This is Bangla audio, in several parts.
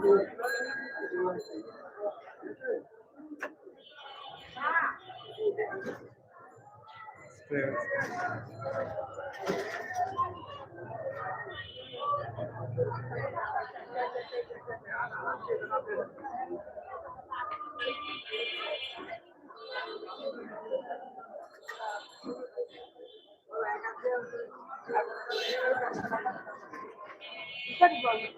Certo. Tá de.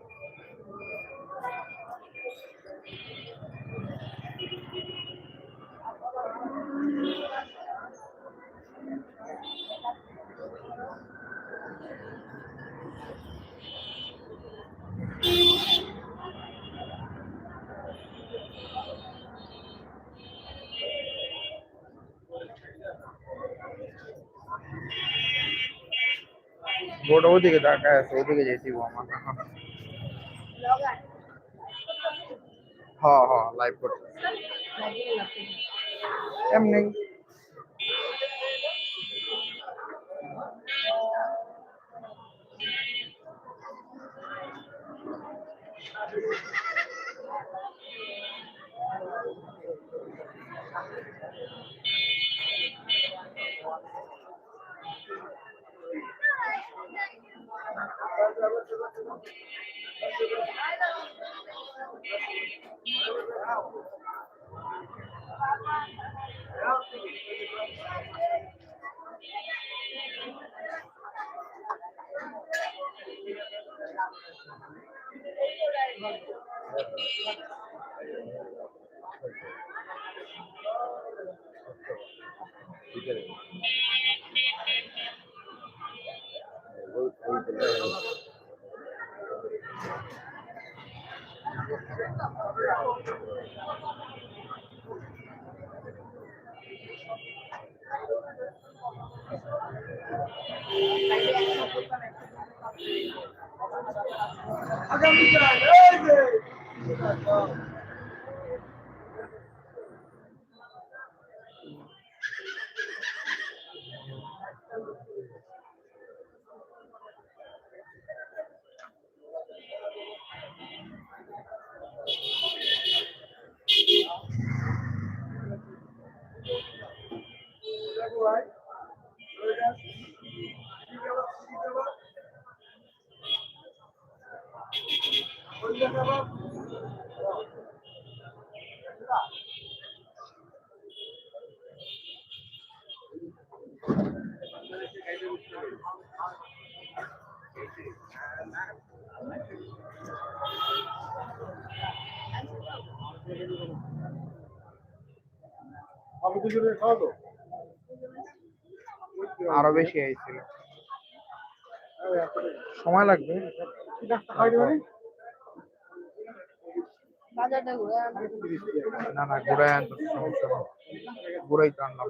বোর্ড ওদিকে তাকায় আছে ওদিকে যেতে আমার হ্যাঁ হ্যাঁ লাইভ করতে এমনি আরও বেশি আইছিল সময় লাগবে। আনতে না না ঘুরাই আনতে সমস্যা ঘুরাই তো আনলাম।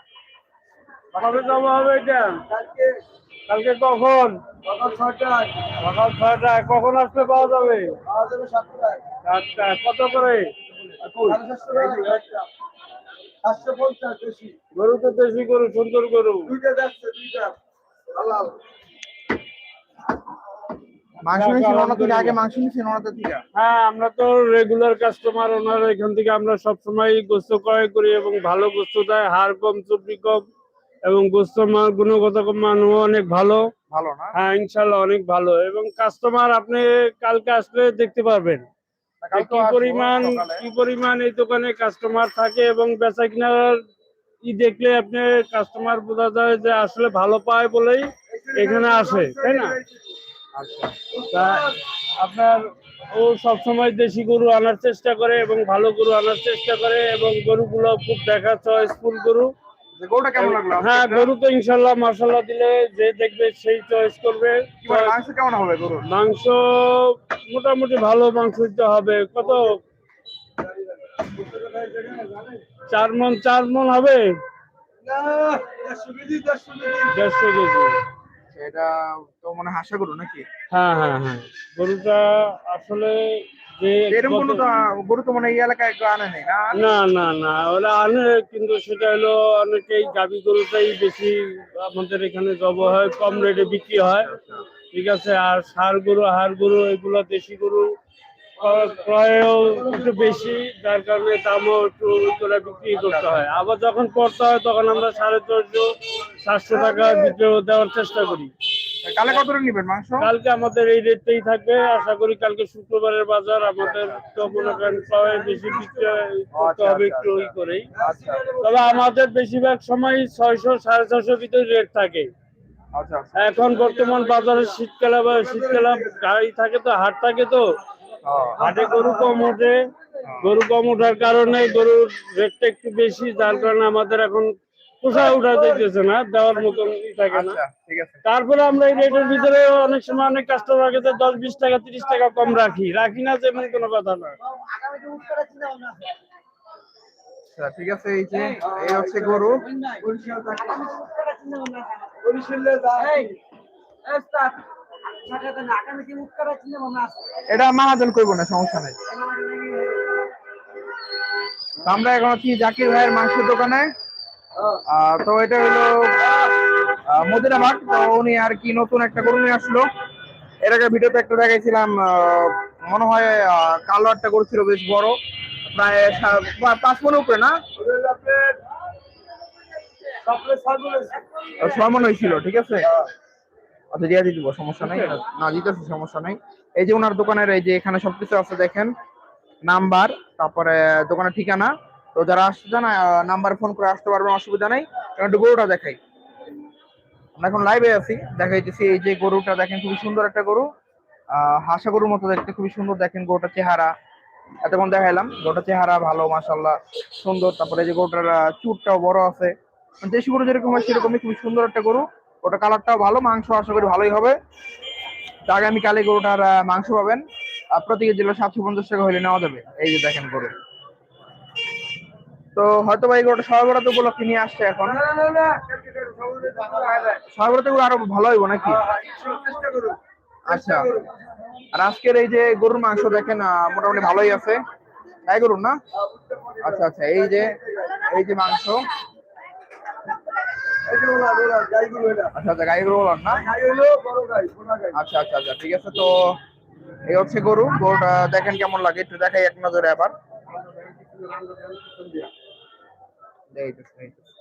আমাদের জমা হবে এটা? কালকে। কখন? সকাল কখন আসলে পাওয়া যাবে? পাওয়া যাবে সাতটায়। কত করে? সাতশো পঞ্চাশ বেশি। গরু তো দেশি গরু সুন্দর গরু। দুইটা যাচ্ছে দুইটা। আল্লাহ মাংস নিয়েছেন ওনার থেকে আগে মাংস নিয়েছেন ওনাদের থেকে হ্যাঁ আমরা তো রেগুলার কাস্টমার ওনার এখান থেকে আমরা সবসময় গোস্ত ক্রয় করি এবং ভালো গোস্ত দেয় হাড় কম চর্বি কম। এবং মান গুণগত মানও অনেক ভালো। ভালো না? হ্যাঁ ইনশাল্লাহ অনেক ভালো। এবং কাস্টমার আপনি কালকে আসলে দেখতে পারবেন কি পরিমাণ কি পরিমাণ এই দোকানে কাস্টমার থাকে এবং বেচা কিনার ই দেখলে আপনি কাস্টমার বোঝা যায় যে আসলে ভালো পায় বলেই এখানে আসে তাই না? আচ্ছা। তা আপনার ও সবসময় দেশি গরু আনার চেষ্টা করে এবং ভালো গরু আনার চেষ্টা করে এবং গরুগুলো খুব দেখা চয়েসফুল গরু। গরুটা কেমন লাগল? হ্যাঁ গরু তো ইনশাল্লাহ মার্শাল্লাহ দিলে যে দেখবে সেই চয়েস করবে। মাংস কেমন হবে গরুর? মাংস মোটামুটি ভালো মাংস দিতে হবে। কত? চার মন চার মন হবে? দেড়শো কেজি এটা তো মনে হাসা গরু নাকি? হ্যাঁ হ্যাঁ হ্যাঁ। গরুটা আসলে এরকম কোনো গরু তো মানে এই এলাকায় কেউ আনে নেই না? না না ওরা আনে কিন্তু সেটা হলো অনেকেই গাবি গরুটাই বেশি আমাদের এখানে জব হয় কম রেটে বিক্রি হয়। ঠিক আছে আর সার গরু হাড় গরু এগুলো দেশি গরু ক্রয়- ক্রয়েও একটু বেশি যার কারণে দামও একটু করে বিক্রি করতে হয়। আবার যখন করতে হয় তখন আমরা সাড়ে চারশো সাতশো টাকা বিক্রি দেওয়ার চেষ্টা করি। কালে কত নিবেন মাংস? কালকে আমাদের এই রেটটাই থাকবে। আশা করি কালকে শুক্রবারের বাজার আমাদের তো মনে করেন সবাই বেশি করতে হবে একটু ওই করেই। আচ্ছা তবে আমাদের বেশিরভাগ সময় ছয়শো সাড়ে ছয়শো ভিতরে রেট থাকে। আচ্ছা আচ্ছা। এখন বর্তমান বাজারে শীতকালে বা শীতকালে গাড়ি থাকে তো হাট থাকে তো। হাটে গরু কম ওঠে। গরু কম ওঠার কারণে গরুর রেটটা একটু বেশি যার কারণে আমাদের এখন পোষায় উঠা যেতেছে না দেওয়ার মতন থাকে না। আচ্ছা তারপরে আমরা এই রেটের ভিতরে অনেক সময় অনেক কাস্টমার কাছে দশ বিশ টাকা তিরিশ টাকা কম রাখি। রাখি না যেমন কোনো কথা না। আচ্ছা ঠিক আছে এই যে এই হচ্ছে গরু। এটা মাহাজন করব না সমস্যা নেই। আমরা এখন আছি জাকির ভাইয়ের মাংসের দোকানে। তো এটা হলো মদিনাবাগ তো উনি আর কি নতুন একটা গরু নিয়ে আসলো। এর আগে ভিডিওতে একটা দেখাইছিলাম মনে হয় কালো একটা গরু ছিল, বেশ বড়। প্রায় পাঁচ মনের উপরে না? ছয় মন হয়েছিল, ঠিক আছে? আচ্ছা দিয়ে দিব, সমস্যা নাই। না, দিতেছি, সমস্যা নাই। এই যে ওনার দোকানের, এই যে এখানে সবকিছু আছে, দেখেন। নাম্বার, তারপরে দোকানের ঠিকানা। তো যারা আসতে চান নাম্বার ফোন করে আসতে পারবেন অসুবিধা নেই। কারণ একটু গরুটা দেখাই। আমরা এখন লাইভে আছি দেখাইতেছি এই যে গরুটা দেখেন খুবই সুন্দর একটা গরু। হাসা গরুর মতো দেখতে খুবই সুন্দর দেখেন গরুটার চেহারা। এতক্ষণ দেখাইলাম গরুটার চেহারা ভালো মাশাল্লাহ সুন্দর। তারপরে এই যে গরুটার আহ, চুটটাও বড় আছে। দেশি গরু যেরকম হয় সেরকমই খুবই সুন্দর একটা গরু। ওটা কালারটাও ভালো মাংস আশা করি ভালোই হবে। তো আগামীকালে গরুটার মাংস পাবেন। প্রতি কেজি সাতশো পঞ্চাশ টাকা হলে নেওয়া যাবে। এই যে দেখেন গরু। তো হয়তো বা সবাই বরাদ্দ উপলক্ষে নিয়ে আসছে এখন বরাদ্দগুলো আরও ভালো হইব নাকি। আচ্ছা আর আজকের এই যে গরুর মাংস দেখেন মোটামুটি ভালোই আছে তাই গরুর না আচ্ছা আচ্ছা এই যে এই যে মাংস। আচ্ছা আচ্ছা গাই না। আচ্ছা আচ্ছা আচ্ছা ঠিক আছে, তো এই হচ্ছে গরু গরুটা দেখেন কেমন লাগে, একটু দেখাই এক নজরে আবার এইটাছে, এইটাছে।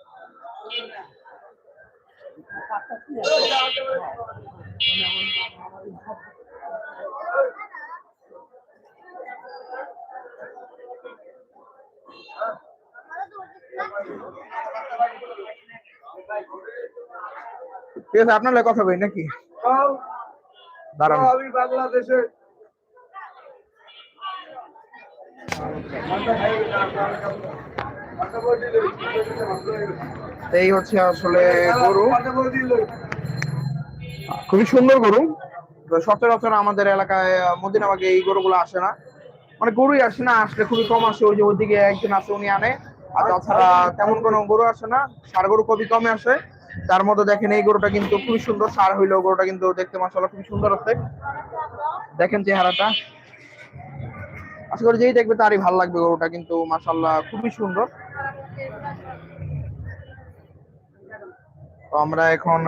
ঠিক আছে আপনার লাগে কথা বলি নাকি তাও, দাঁড়ান তাও আমি বাংলাদেশে তো এই হচ্ছে আসলে গরু। খুবই সুন্দর গরু। সচরাচর আমাদের এলাকায় মদিনাবাগে এই গরুগুলো আসে না। মানে গরুই আসে না, আসলে খুবই কম আসে। ওই যে ওইদিকে একজন আছে, উনি আনে। আর তাছাড়া তেমন কোনো গরু আসে না। সার গরু খুবই কমে আসে। তার মধ্যে দেখেন, এই গরুটা কিন্তু খুবই সুন্দর সার হইল। গরুটা কিন্তু দেখতে মাসাল্লাহ খুবই সুন্দর আছে। দেখেন চেহারাটা। আশা করি যেই দেখবে তারই ভালো লাগবে গরুটা, কিন্তু মাসাল্লাহ খুবই সুন্দর। তো আমরা এখন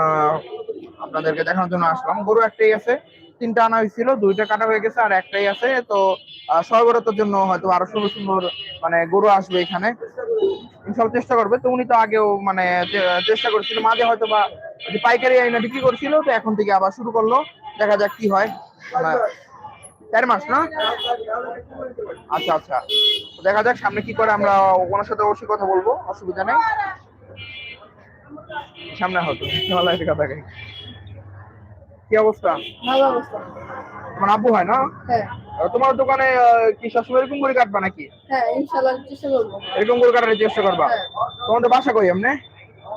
আপনাদেরকে দেখানোর জন্য আসলাম। গরু একটাই আছে, তিনটা আনা হয়েছিল, দুইটা কাটা হয়ে গেছে আর একটাই আছে। তো সহবরতের জন্য হয়তো আরও সুন্দর সুন্দর মানে গরু আসবে এখানে। সব চেষ্টা করবে। তো উনি তো আগেও মানে চেষ্টা করেছিল। মাঝে হয়তো বা পাইকারি আইনা বিক্রি করছিল, তো এখন থেকে আবার শুরু করল। দেখা যাক কি হয়। চার মাস না? আচ্ছা আচ্ছা। দেখা যাক সামনে কি করে আমরা ওনার সাথে অবশ্যই কথা বলব অসুবিধা নেই। সামনে হতো ভালো একটা কথা। কি অবস্থা? ভালো অবস্থা। তোমার আব্বু হয় না? হ্যাঁ। তোমার দোকানে কি সবসময় এরকম করে কাটবা নাকি? হ্যাঁ চেষ্টা করব। এরকম করে কাটার চেষ্টা করবা? হ্যাঁ। তোমাদের বাসা কই এমনি?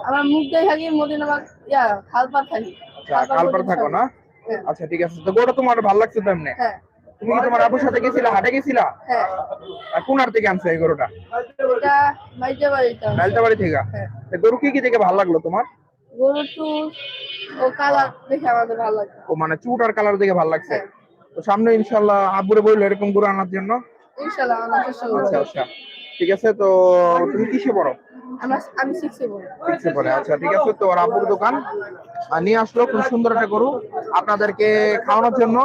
আমার মুখ দিয়ে থাকি মদিনাবাগ ইয়া খালপার থাকি। আচ্ছা কালপার থাকো না? হ্যাঁ। আচ্ছা ঠিক আছে। তো গোটা তোমার ভালো লাগছে তো এমনি? হ্যাঁ। তুমি কি তোমার আব্বুর সাথে গেছিলা হাটে গেছিলা? হ্যাঁ। আর কোন হাট থেকে আনছো এই গরুটা? এটা বাড়িটা নাইলতাবাড়ি থেকে? হ্যাঁ। গরু কি কি দেখে ভালো লাগল তোমার? গরু ও কালার দেখে আমাদের ভালো লাগে ও মানে চুট আর কালার দেখে ভালো লাগছে। হ্যাঁ। তো সামনে ইনশাল্লাহ আব্বুরে বলল এরকম গরু আনার জন্য। আচ্ছা আচ্ছা। ঠিক আছে তো তুমি কিসে পড়ো? আমরা আমি পড়ে। আচ্ছা ঠিক আছে তো ওর আব্বুর দোকান। আর নিয়ে আসলো খুব সুন্দর একটা গরু। আপনাদেরকে খাওয়ানোর জন্য।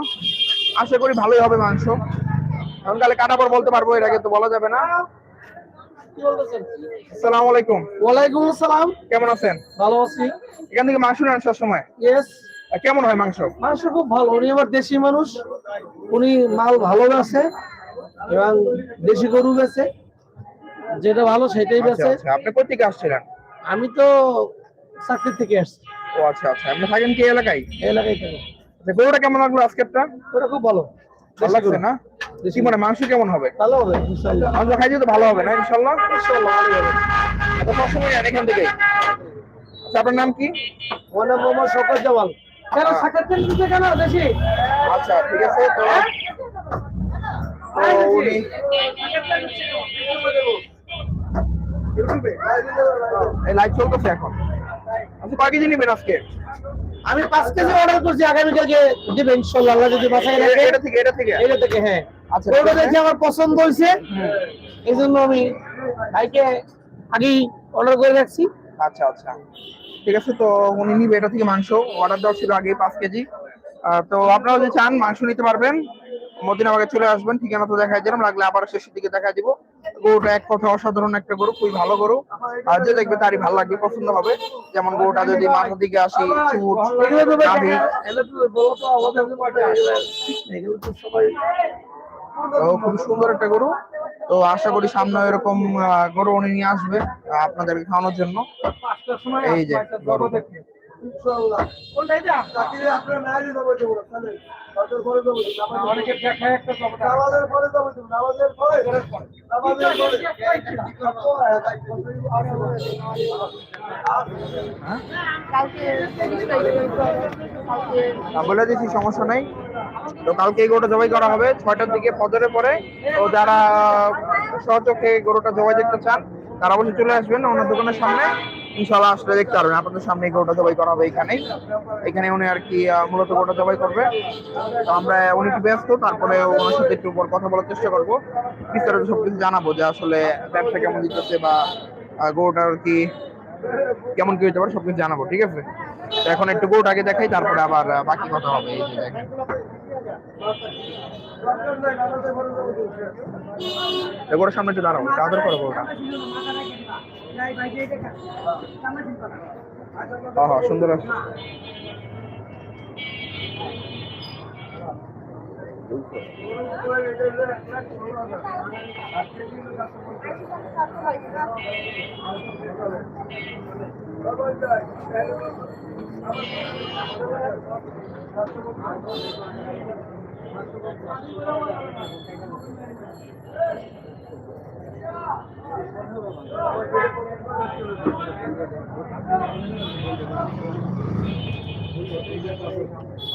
আশা করি ভালোই হবে মাংস। এখন কালে কাটা পর বলতে পারব এর আগে তো বলা যাবে না। আসসালামু আলাইকুম। ওয়ালাইকুম আসসালাম। কেমন আছেন? ভালো আছি। এখান থেকে মাংস নেন সব ইয়েস কেমন হয় মাংস? মাংস খুব ভালো। উনি আমার দেশি মানুষ। উনি মাল ভালো বেছে এবং দেশি গরু বেছে যেটা ভালো সেটাই আচ্ছা বেছে আচ্ছা। আপনি কোথা থেকে আসছিলেন? আমি তো চাকরি থেকে আসছি। ও আচ্ছা আচ্ছা। আপনি থাকেন কি এলাকায়? এলাকায় থেকে। আচ্ছা গরুটা কেমন লাগল আজকেরটা ওটা খুব ভালো। ভালো লাগছে না? কি মানে মাংস কেমন হবে? ভালো হবে ইনশাআল্লাহ মাংস খাইতে তো ভালো হবে না ইনশাল্লাহ? ইনশাআল্লাহ ভালো হবে। তো সবসময় নেন এখান থেকে। আচ্ছা আপনার নাম কি? আমার নাম মোহাম্মদ শকত জামাল। কেন দিতে কেন দেশি? আচ্ছা ঠিক আছে তো তো উনি এই লাইভ চলতেছে এখন। আপনি কয় কেজি নেবেন আজকে? আমি পাঁচ কেজি অর্ডার করছি আগামীকালকে দিবেন ইনশাআল্লাহ আল্লাহ যদি বাসায় রাখে এটা থেকে এটা থেকে? এটা থেকে হ্যাঁ। আচ্ছা, ওটা দেখে আমার পছন্দ হইছে এই জন্য আমি ভাইকে আগেই অর্ডার করে রাখছি। আচ্ছা আচ্ছা। ঠিক আছে তো উনি নিবে এটা থেকে মাংস। অর্ডার দেওয়া ছিল আগে পাঁচ কেজি। তো আপনারা যদি চান মাংস নিতে পারবেন। মদিনাবাগে চলে আসবেন ঠিকানা তো দেখাই দিলাম লাগলে আবার শেষের দিকে দেখা দিব। গরুটা এক কথা অসাধারণ একটা গরু খুবই ভালো গরু। আর যে দেখবে তারই ভালো লাগবে পছন্দ হবে। যেমন গরুটা যদি মাথার দিকে আসি খুব সুন্দর একটা গরু। তো আশা করি সামনে এরকম গরু উনি নিয়ে আসবে আহ, আপনাদেরকে খাওয়ানোর জন্য। এই যে গরু। ইনশাআল্লাহ। কোনটা এটা চাকরি আপনারা না দিতে পারবে তাহলে তাদের পরে দেবো অনেকে দেখায় একটা নামাজের পরে দেবো নামাজের পরে। নামাজের তা। বলে দিচ্ছি সমস্যা নাই। তো কালকে এই গরুটা জবাই করা হবে ছয়টার দিকে ফজরের পরে। তো যারা সচক্ষে গরুটা জবাই দেখতে চান তারা অবশ্যই চলে আসবেন ওনার দোকানের সামনে। ইনশাল্লাহ আসলে দেখতে পারবেন। আপনাদের সামনে গরুটা জবাই করা হবে এখানেই এখানে উনি আর কি মূলত গরুটা জবাই করবে। তো আমরা উনি একটু ব্যস্ত তারপরে ওনার সাথে একটু পর কথা বলার চেষ্টা করব। বিস্তারিত সবকিছু জানাব যে আসলে ব্যবসা কেমন দিতেছে বা আহ, আর কি কেমন কি হতে পারে সবকিছু জানাব ঠিক আছে? এখন একটু গরুটাকে দেখাই তারপরে আবার বাকি কথা হবে এই যে সামনে একটু দাঁড়াবো আদর করো গরুটা। হ্যাঁ হ্যাঁ সুন্দর আছে।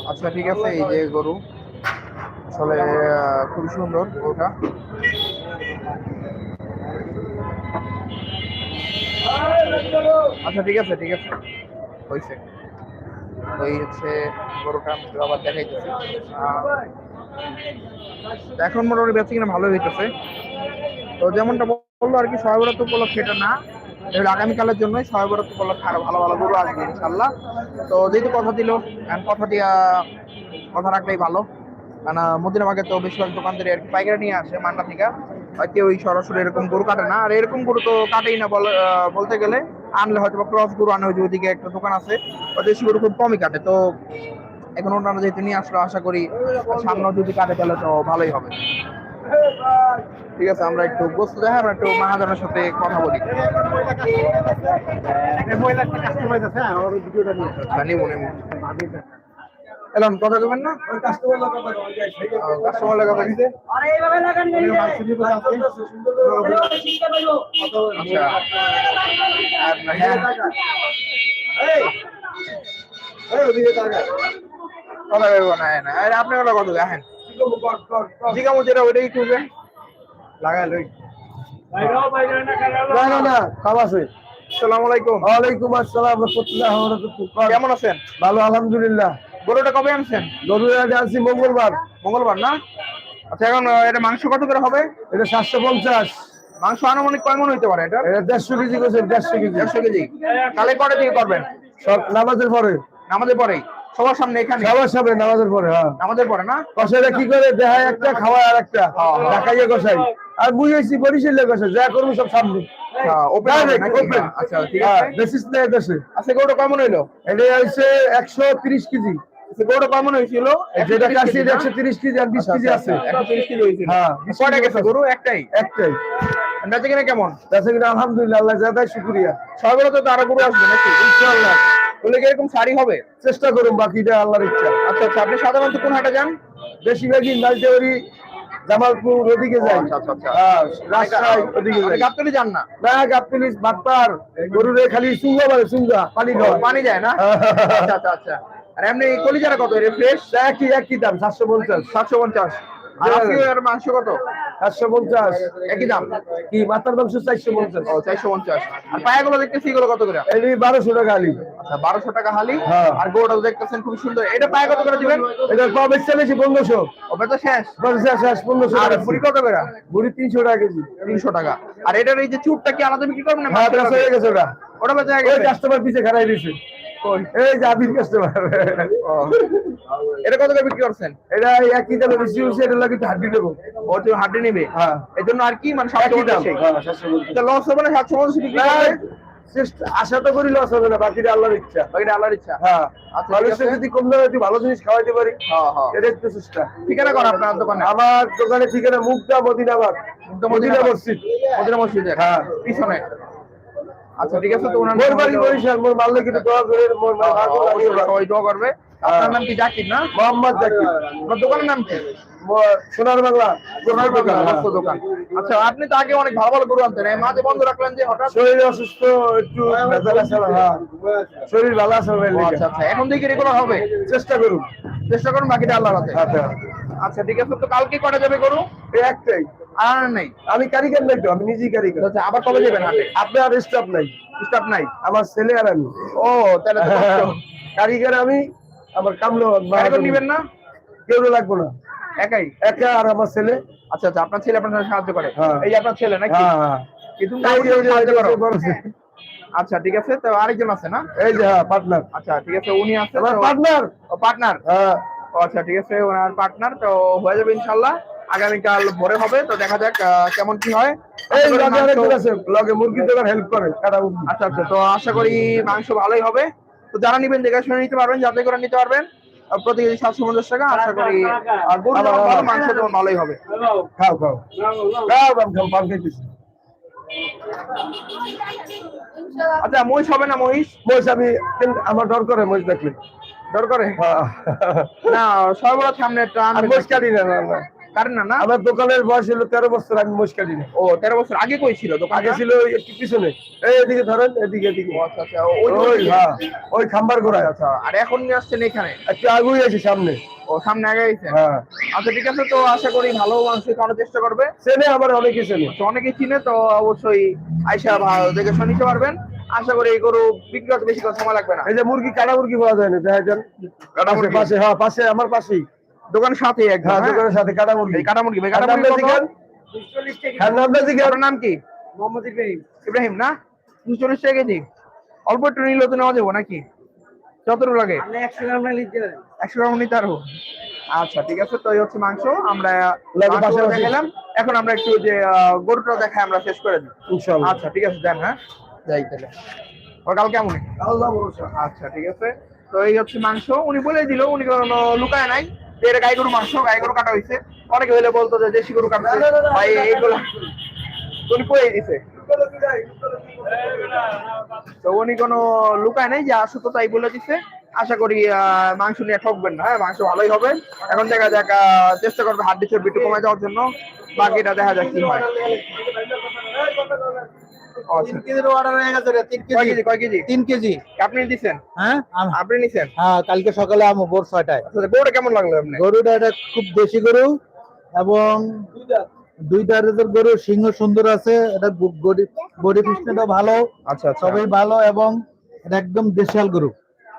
আচ্ছা ঠিক আছে, এই যে গরু। আসলে খুবই সুন্দর গরুটা। আচ্ছা ঠিক আছে ঠিক আছে। হয়েছে। ওই হচ্ছে গরুটা, আমি আবার দেখাইতেছি। এখন মোটামুটি বেঁচে কিনা ভালো হইতেছে। তো যেমনটা বলল আর কি সহবরত উপলক্ষে এটা না। হলো আগামীকালের জন্যই সহবরত উপলক্ষে আরও ভালো ভালো গরু আসবে ইনশাল্লাহ তো যেহেতু কথা দিল কথা দিয়া, কথা রাখলেই ভালো। কারণ মদিনাবাগে তো বেশিরভাগ দোকানদারি আর কি পাইকারি নিয়ে আসে মান্ডা থেকে। কেউ ওই সরাসরি এরকম গরু কাটে না। আর এরকম গরু তো কাটেই না বলে বলতে গেলে। আনলে হয়তো বা ক্রস গরু আনে যে ওইদিকে একটা দোকান আছে। দেশি গরু খুব কমই কাটে। তো এখন অন্যান্য যেহেতু নিয়ে আসলো, আশা করি সামনে যদি কাটে তাহলে তো ভালোই হবে। ঠিক আছে আমরা একটু বস্তু দেখে আমরা একটু মাহাজনের সাথে কথা বলি। আচ্ছা। এলাম কথা কবেন না? কাস্টমার লাগা সেই কাস্টমার আচ্ছা। আর হ্যাঁ। কথা না না। কথা কত দেখেন। জিগামো যেটা ওইটাই তুলবেন লাগাই লই। না না না না আছে। আসসালামু আলাইকুম। ওয়ালাইকুম আসসালাম রহমতুল্লাহ ওয়া কেমন আছেন? ভালো আলহামদুলিল্লাহ। গরুটা কবে আনছেন? গরুর আনছি মঙ্গলবার। মঙ্গলবার না? আচ্ছা এখন এটা মাংস কত করে হবে? এটা সাতশো পঞ্চাশ। মাংস আনুমানিক কয় মন হইতে পারে এটা? এটা দেড়শো কেজি করছে দেড়শো কেজি। দেড়শো কেজি। কালে কটা থেকে করবেন? সব নামাজের পরে। নামাজের পরেই? সবার সামনে এখানে? সবার সামনে নামাজের পরে হ্যাঁ। নামাজের পরে না? কি করে? দেখায় একটা খাওয়ায় আর একটা হ্যাঁ। কষাই। আর বুঝেছি বরিশালে কষাই যা করব সব সামনে। আচ্ছা হ্যাঁ, আচ্ছা এটা হচ্ছে একশো তিরিশ কেজি। আচ্ছা, গরুটা কেমন হয়েছিল যেটা 130 কাছে কেজি না? একশো তিরিশ কেজি আর বিশ আচ্ছা, কেজি আচ্ছা, আছে হ্যাঁ, কয়টা গেছে গরু? একটাই? একটাই। বেঁচে কিনা কেমন? আলহামদুলিল্লাহ আল্লাহ শুক্রিয়া। সবাই তো আরও গরু আসবে নাকি? ইনশাআল্লাহ। বলে কি এরকম শাড়ি হবে? চেষ্টা করুন বাকিটা আল্লাহর ইচ্ছা। আচ্ছা আচ্ছা আপনি সাধারণত কোন হাটে যান? বেশিরভাগই নালতেওয়ারি জামালপুর ওদিকে যাই। আচ্ছা, আচ্ছা, আচ্ছা। হ্যাঁ, রাজশাহী ওদিকে যাই। গাবতলি যান না? না গাবতলিশ বাটপার গরুরে খালি সুঙ্গা বলে সুঙ্গা পানি খাওয়া পানি যায় না? আচ্ছা আচ্ছা আচ্ছা। আর এমনি কলিজারা কত? রে ফ্রেশ? একই একই দাম সাতশো পঞ্চাশ। সাতশো পঞ্চাশ। আর মাংস কত? সাতশো পঞ্চাশ। একই দাম? কি মাথার মাংস চারশো পঞ্চাশ? চারশো পঞ্চাশ। আর পায়াগুলো দেখতেছি এগুলো কত করে? এটি বারোশো টাকা আলি আচ্ছা বারোশো টাকা হালি। হ্যাঁ। আর গোটা দেখতেছেন খুব সুন্দর। এটা পায়ে কত করে দিবেন? এটা পাওয়া বেশি বেশি পনেরোশো। ওটা তো শেষ। পঞ্চাশ শেষ পনেরোশো আর বুড়ি কত করে? বুড়ি তিনশো টাকা কেজি। তিনশো টাকা। আর এটার এই যে চুটটা কি আলাদা বিক্রি করবেন না হ্যাঁ হয়ে গেছে ওটা। ওটা বেচা গেছে? কাস্টমার খারাই দিয়েছে? এই যে আবির কাস্টমার এটা কত করে বিক্রি করছেন? এটা একই দামে বেশি হয়েছে এটা লাগে একটু হাড্ডি দেবো ও তো হাটে নেবে? হ্যাঁ। জন্য আর কি মানে সাতশো পঞ্চাশ সাতশো পঞ্চাশ। লস হবে না সাতশো পঞ্চাশ বিক্রি করবে আশা তো করি লস হবে না বাকিটা আল্লাহর ইচ্ছা। বাকিটা আল্লাহর ইচ্ছা। হ্যাঁ। আচ্ছা। যদি কম দামে একটু ভালো জিনিস খাওয়াইতে পারি হ্যাঁ হ্যাঁ। এটাই তো চেষ্টা। ঠিকানা কর আপনার দোকানে। আমার দোকানে ঠিকানা মুগদা মদিনাবাদ। মুগদা মদিনা। মসজিদ। মদিনা মসজিদে হ্যাঁ। পিছনে। আচ্ছা ঠিক আছে তো ওনার মোর বাড়ি বরিশাল মোর মাল্লে কিন্তু দোয়া করে মোর মা হ্যাঁ, অবশ্যই লাগে সবাই দোয়া করবে। আপনার নাম কি জাকির না? মোহাম্মদ জাকির। আপনার দোকানের নাম কি? সোনার বাংলা। সোনার হ্যাঁ। মস্ত দোকান। আচ্ছা আপনি তো আগে অনেক ভালো ভালো গরু আনতেন। এই মাঝে বন্ধ রাখলেন যে হঠাৎ? শরীর অসুস্থ একটু হ্যাঁ। শরীর ভালো আছে আচ্ছা আচ্ছা। এখন থেকে রেগুলার হবে? চেষ্টা করুন। চেষ্টা করুন বাকিটা আল্লাহর হাতে। আচ্ছা আচ্ছা ঠিক আছে। তো কালকে কটা যাবে গরু? একটাই। আর নেই? আমি কারিগর নাই তো আমি নিজেই কারিগর। আচ্ছা আবার কবে যাবেন হাটে আপনার স্টাফ নাই। স্টাফ নাই? আমার ছেলে আর আমি। ও তাহলে কারিগর আমি আমার কামলো নিবেন না? কেউ লাগবো না। একাই? একা আর আমার ছেলে। আচ্ছা আচ্ছা আপনার ছেলে আপনার সাহায্য করে? হ্যাঁ। এই যে আপনার ছেলে নাকি? হ্যাঁ হ্যাঁ। আচ্ছা ঠিক আছে তো আরেকজন আছে না? এই যে হ্যাঁ পার্টনার। আচ্ছা ঠিক আছে উনি আছে পার্টনার। পার্টনার? হ্যাঁ। আচ্ছা ঠিক আছে ওনার পার্টনার তো হয়ে যাবে ইনশাল্লাহ। আগামীকাল ভোরে হবে তো দেখা যাক কেমন কি হয়। এই লগে আরেকজন আছে লগে মুরগি দেওয়ার হেল্প করে আচ্ছা আচ্ছা তো আশা করি মাংস ভালোই হবে। তো যারা নিবেন দেখে শুনে নিতে পারবেন যাতে করে নিতে পারবেন। প্রতি কেজি সাতশো পঞ্চাশ টাকা আশা করি আর গরু ভালো মাংস যেমন ভালোই হবে। খাও খাও। নাও নাও খাও খাও পান খাইতেছি। আচ্ছা মহিষ হবে না মহিষ? মহিষ আমি আমার ডর করে মহিষ দেখলে। ডর করে? হ্যাঁ। না সর্বদা সামনে একটা মহিষ কাটি না। না, আমার দোকানের বয়স হলো তেরো বছর আমি ও তেরো বছর আগে কই ছিল দোকান আগে ছিল একটু পিছনে। এই এদিকে ধরেন এদিকে এদিকে। আচ্ছা আচ্ছা ওই ওই হ্যাঁ ওই খাম্বার গোড়ায়। আচ্ছা আর এখন নিয়ে আসছেন এখানে? একটু আগুই আছে সামনে। ও সামনে আগে গেছে হ্যাঁ। আচ্ছা ঠিক আছে তো আশা করি ভালো মাংস চেষ্টা করবে। চেনে আমার অনেকে চেনে। তো অনেকেই চিনে তো অবশ্যই আইসা ভা- দেখে পারবেন। আশা করি এই গরু বিক্রি বেশি সময় লাগবে না। এই যে মুরগি কাটা মুরগি পাওয়া যায় না দেখা যান। পাশে হ্যাঁ পাশে আমার পাশেই। দোকানের সাথে একদম হ্যাঁ হ্যাঁ? দোকানের সাথে কাটা মুরগি এই কাটা মুরগি ভাই কাটা মুরগি কত? হ্যাঁ নামটা জিজ্ঞান আপনার নাম কি? মোহাম্মদ ইব্রাহিম। ইব্রাহিম না? দুশো চল্লিশ টাকা কেজি। অল্প একটু নিলে তো নেওয়া যাব নাকি? যতটুকু লাগে। আপনি একশো গ্রাম না লিখতে পারেন। একশো গ্রাম নিতে আরও আচ্ছা ঠিক আছে তো এই হচ্ছে মাংস। আমরা লাগে মাংস পাশাপাশি। দেখালাম। এখন আমরা একটু যে আহ, গরুটা দেখাই আমরা শেষ করে দিই। ইনশাআল্লাহ আচ্ছা ঠিক আছে দেন হ্যাঁ। যাই তাহলে। ও কাল কেমন? আল্লাহ ভরসা। আচ্ছা ঠিক আছে। তো এই হচ্ছে মাংস। উনি বলে দিল উনি কোনো লুকায় নাই। যে এটা গাই গরু মাংস গাই গরু কাটা হয়েছে অনেকে হইলে বলতো যে দেশি গরু কাটছে। ভাই, এইগুলা উনি কয়ে দিছে। তো উনি কোনো লুকায় নাই, যে আসো তো তাই বলে দিছে। আশা করি মাংস নিয়ে ঠকবেন না। হ্যাঁ মাংস ভালোই হবে। এখন দেখা যাক চেষ্টা করবে হাড্ডি চর্বি একটু কমে যাওয়ার জন্য। বাকিটা দেখা যাক কি হয়। কেজির অর্ডার হয়ে গেছে রে তিন কেজি। কয় কেজি? তিন কেজি। আপনি দিছেন? হ্যাঁ? আপনি নিছেন? হ্যাঁ কালকে সকালে আমো ভোর ছয়টায়। আচ্ছা, গরুটা কেমন লাগল আপনি গরুটা এটা খুব দেশি গরু এবং দুই দাঁতের গরু সিংহ সুন্দর আছে এটা বডি ভালো আচ্ছা আচ্ছা। সবই ভালো এবং এটা একদম দেশাল গরু।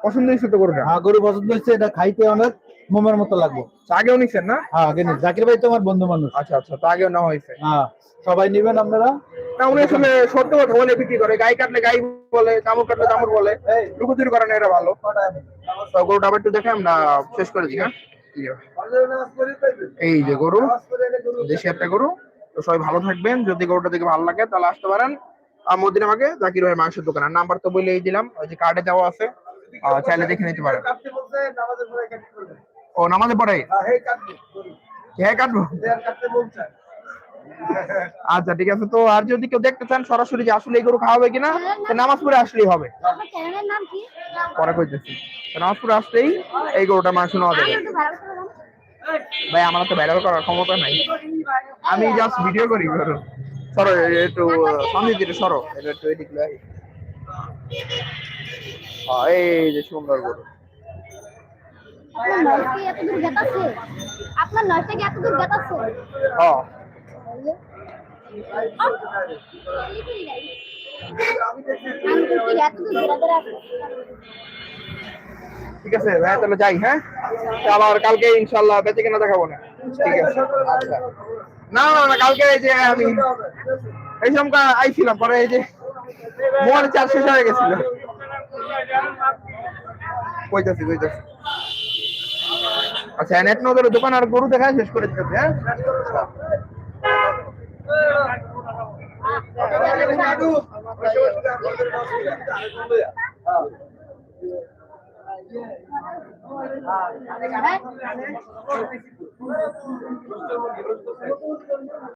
পছন্দ হয়েছে তো গরুটা? হ্যাঁ গরু পছন্দ হয়েছে এটা খাইতে অনেক। মোমের মতো লাগবে। আগেও নিছেন না? হ্যাঁ আগে নি। জাকির ভাই তোমার বন্ধু মানুষ। আচ্ছা আচ্ছা তো আগেও নেওয়া হয়েছে। হ্যাঁ সবাই নিবেন আপনারা? না উনি আসলে সত্য কথা বলে বিক্রি করে। গাই কাটলে গাই বলে কামড় কাটলে কামড় বলে। লুকোচুরি করে না এটা ভালো। তো গরুটা আবার একটু দেখে আমরা শেষ করে দিই হ্যাঁ? এই যে গরু দেশি একটা গরু। তো সবাই ভালো থাকবেন। যদি গরুটা দেখে ভালো লাগে তাহলে আসতে পারেন। আর মদিন আমাকে জাকির ভাই মাংসের দোকানের নাম্বার তো বলেই দিলাম ওই যে কার্ডে দেওয়া আছে। চাইলে দেখে নিতে পারেন। ও নামাজে পড়ে? হ্যাঁ কাটবো আচ্ছা ঠিক আছে। তো আর যদি কেউ দেখতে চান সরাসরি যে আসলে এই গরু খাওয়াবে কিনা নামাজ পড়ে আসলেই হবে। পরে কইতেছি। নামাজ পড়ে আসলেই এই গরুটা মাংস নেওয়া যাবে। ভাই আমার তো ভাইরাল করার ক্ষমতা নাই। আমি জাস্ট ভিডিও করি সরো একটু সামনে দিকে সরো। একটু এদিক লাই এই যে সুন্দর গরু। আপনার নয়টা কি এত দূর গেতাছে? আপনার নয়টা কি এত দূর গেতাছে? হ্যাঁ। ঠিক আছে, ভাই, তাহলে যাই হ্যাঁ? আবার কালকে ইনশাল্লাহ বেঁচে কেনা দেখাবো না। ঠিক আছে আচ্ছা। না না না, কালকে এই যে আমি এই সমকা আইছিলাম, পরে এই যে মোর চার শেষ হয়ে গেছিল। কইতাছি কইতাছি। আচ্ছা এক নজরে দোকান আর গরু দেখা শেষ করে দিতে হ্যাঁ?